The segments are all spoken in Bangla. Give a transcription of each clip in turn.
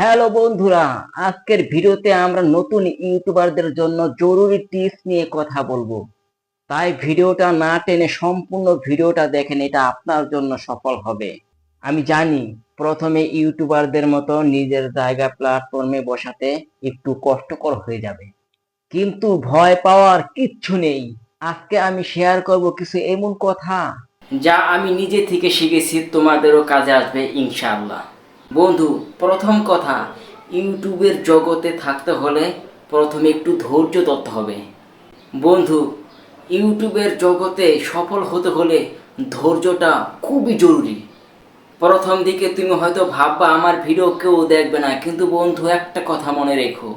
হ্যালো বন্ধুরা, আজকের ভিডিওতে আমরা নতুন ইউটিউবারদের জন্য জরুরি টিপস নিয়ে কথা বলব। তাই ভিডিওটা না টেনে সম্পূর্ণ ভিডিওটা দেখেন, এটা আপনার জন্য সফল হবে। আমি জানি, প্রথমে ইউটিউবারদের মতো নিজের জায়গা প্ল্যাটফর্মে বসাতে একটু কষ্টকর হয়ে যাবে। কিন্তু ভয় পাওয়ার কিচ্ছু নেই। আজকে আমি শেয়ার করব কিছু এমন কথা, যা আমি নিজে থেকে শিখেছি, তোমাদেরও কাজে আসবে ইনশাআল্লাহ। বন্ধু, প্রথম কথা, ইউটিউবের জগতে থাকতে হলে প্রথমে একটু ধৈর্য ধরতে হবে। বন্ধু, ইউটিউবের জগতে সফল হতে হলে ধৈর্যটা খুবই জরুরি। প্রথম দিকে তুমি হয়তো ভাববা, আমার ভিডিও কেউ দেখবে না। কিন্তু বন্ধু, একটা কথা মনে রেখো।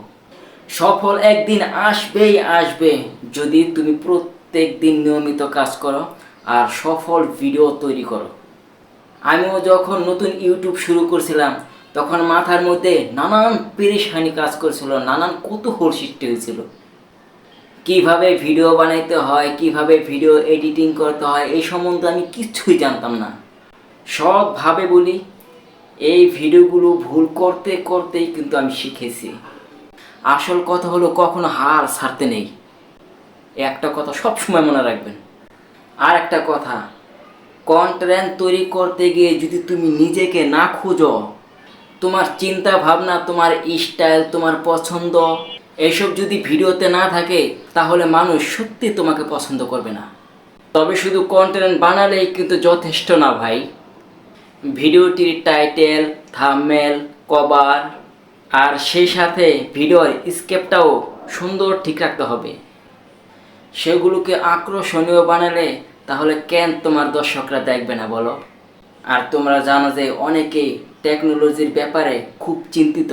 সফল একদিন আসবেই আসবে, যদি তুমি প্রত্যেক দিন নিয়মিত কাজ করো আর সফল ভিডিও তৈরি করো। আমিও যখন নতুন ইউটিউব শুরু করছিলাম, তখন মাথার মধ্যে নানান পেরেশানি কাজ করছিল, নানান কৌতূহল সৃষ্টি হয়েছিল। কীভাবে ভিডিও বানাইতে হয়, কীভাবে ভিডিও এডিটিং করতে হয়, এই সম্বন্ধে আমি কিচ্ছুই জানতাম না। সবভাবে বলি, এই ভিডিওগুলো ভুল করতে করতেই কিন্তু আমি শিখেছি। আসল কথা হলো, কখনো হার ছাড়তে নেই। একটা কথা সব সময় মনে রাখবেন। আর একটা কথা কন্টেন্ট তৈরি করতে গিয়ে যদি তুমি নিজেকে না খুঁজো, তোমার চিন্তা ভাবনা তোমার স্টাইল তোমার পছন্দ, এসব যদি ভিডিওতে না থাকে, তাহলে মানুষ সত্যি তোমাকে পছন্দ করবে না। তবে শুধু কন্টেন্ট বানালেই কিন্তু যথেষ্ট না ভাই। ভিডিওটির টাইটেল থাম্বনেল কভার আর সেই সাথে ভিডিওর স্কেপটাও সুন্দর ঠিক রাখতে হবে। সেগুলোকে আকর্ষণীয় বানালে তাহলে কেন তোমার দর্শকরা দেখবে না বলো? আর তোমরা জানো যে অনেকেই টেকনোলজির ব্যাপারে খুব চিন্তিত।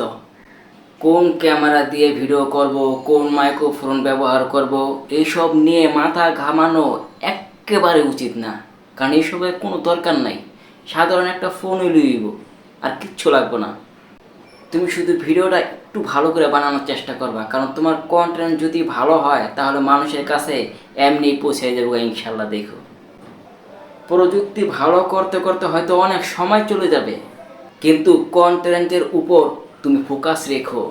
কোন ক্যামেরা দিয়ে ভিডিও করব, কোন মাইক্রোফোন ব্যবহার করব এইসব নিয়ে মাথা ঘামানো একেবারে উচিত না। কারণ এইসবের কোনো দরকার নাই। সাধারণ একটা ফোনই লইব আর কিচ্ছু লাগবে না। তুমি শুধু ভিডিওটা একটু ভালো করে বানানোর চেষ্টা করবা, কারণ তোমার কন্টেন্ট যদি ভালো হয়, তাহলে মানুষের কাছে এমনি পৌঁছে যাবে ইনশাল্লাহ দেখো। প্রযুক্তি ভালো করতে করতে হয়তো অনেক সময় চলে যাবে। কিন্তু কন্টেন্টের উপর তুমি ফোকাস রেখো।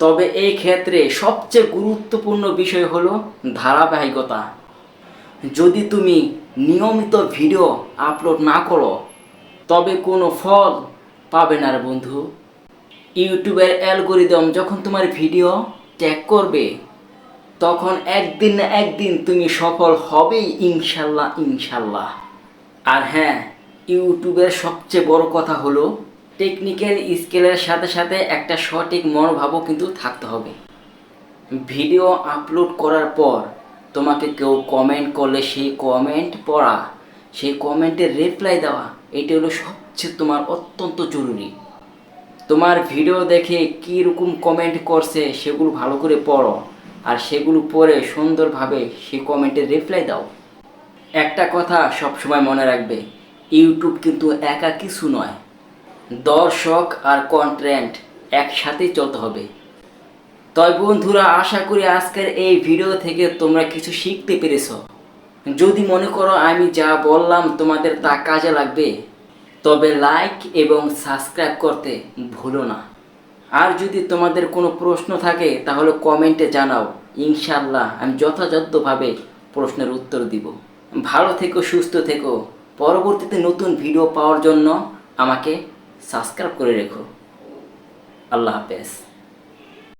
তবে এই ক্ষেত্রে সবচেয়ে গুরুত্বপূর্ণ বিষয় হলো ধারাবাহিকতা। যদি তুমি নিয়মিত ভিডিও আপলোড না করো, তবে কোনো ফল পাবে না বন্ধু। ইউটিউবের অ্যালগোরিদম যখন তোমার ভিডিও ট্যাগ করবে তখন একদিন না একদিন তুমি সফল হবেই ইনশাল্লাহ ইনশাল্লাহ। আর হ্যাঁ ইউটিউবের সবচেয়ে বড় কথা হলো টেকনিক্যাল স্কিলের সাথে সাথে একটা সঠিক মনোভাবও কিন্তু থাকতে হবে। ভিডিও আপলোড করার পর তোমাকে কেউ কমেন্ট করলে সেই কমেন্ট পড়া, সেই কমেন্টের রিপ্লাই দেওয়া, এটা হলো সবচেয়ে তোমার অত্যন্ত জরুরি। তোমার ভিডিও দেখে কী রকম কমেন্ট করছে সেগুলো ভালো করে পড়ো। আর সেগুলো পড়ে সুন্দরভাবে সেই কমেন্টের রিপ্লাই দাও। একটা কথা সবসময় মনে রাখবে ইউটিউব কিন্তু একা কিছু নয়। দর্শক আর কন্টেন্ট একসাথেই চলতে হবে। তবে বন্ধুরা, আশা করি আজকের এই ভিডিও থেকে তোমরা কিছু শিখতে পেরেছ। যদি মনে করো আমি যা বললাম তোমাদের তা কাজে লাগবে, তবে লাইক এবং সাবস্ক্রাইব করতে ভুলো না। আর যদি তোমাদের কোনো প্রশ্ন থাকে, তাহলে কমেন্টে জানাও। ইনশাল্লাহ আমি যথাযথভাবে প্রশ্নের উত্তর দিব। ভালো থেকো, সুস্থ থেকো। পরবর্তীতে নতুন ভিডিও পাওয়ার জন্য আমাকে সাবস্ক্রাইব করে রেখো। আল্লাহ হাফেজ।